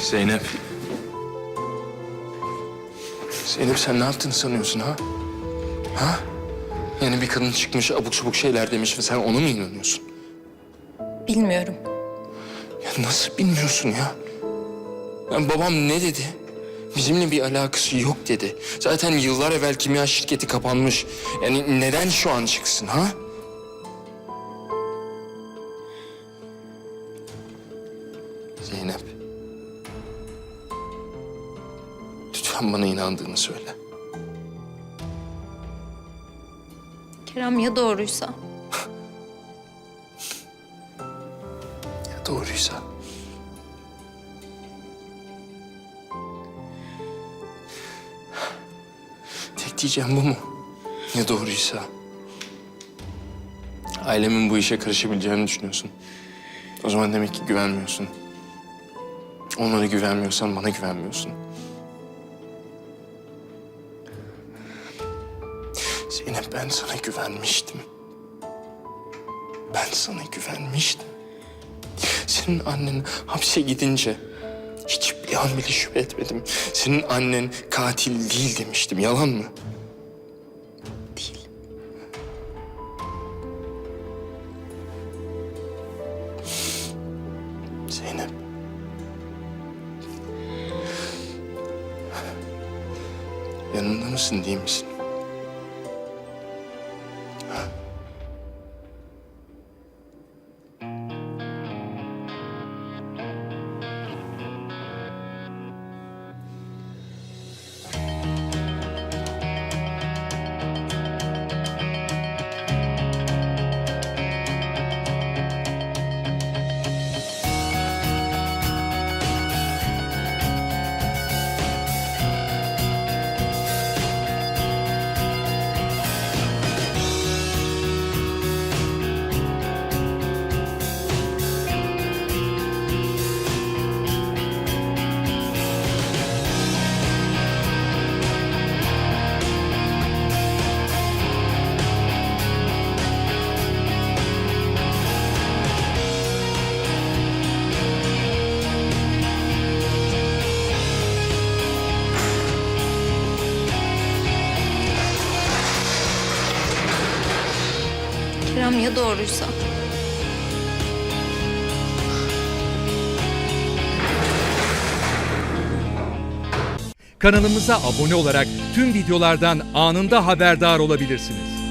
Zeynep. Zeynep sen ne yaptığını sanıyorsun ha? Ha? Yani bir kadın çıkmış abuk sabuk şeyler demiş ve sen ona mı inanıyorsun? Bilmiyorum. Ya nasıl bilmiyorsun ya? Yani babam ne dedi? Bizimle bir alakası yok dedi. Zaten yıllar evvel kimya şirketi kapanmış. Yani neden şu an çıksın ha? Zeynep. Lütfen bana inandığını söyle. Kerem ya doğruysa? Ya doğruysa. Tek diyeceğim bu mu? Ya doğruysa? Ailemin bu işe karışabileceğini düşünüyorsun. O zaman demek ki güvenmiyorsun. Onlara güvenmiyorsan bana güvenmiyorsun. Zeynep ben sana güvenmiştim. Ben sana güvenmiştim. Senin annen hapse gidince hiçbir an bile şüphe etmedim. Senin annen katil değil demiştim. Yalan mı? Değil. Zeynep. Yanında mısın değil misin? Huh? Kerem ya doğruysa? Kanalımıza abone olarak tüm videolardan anında haberdar olabilirsiniz.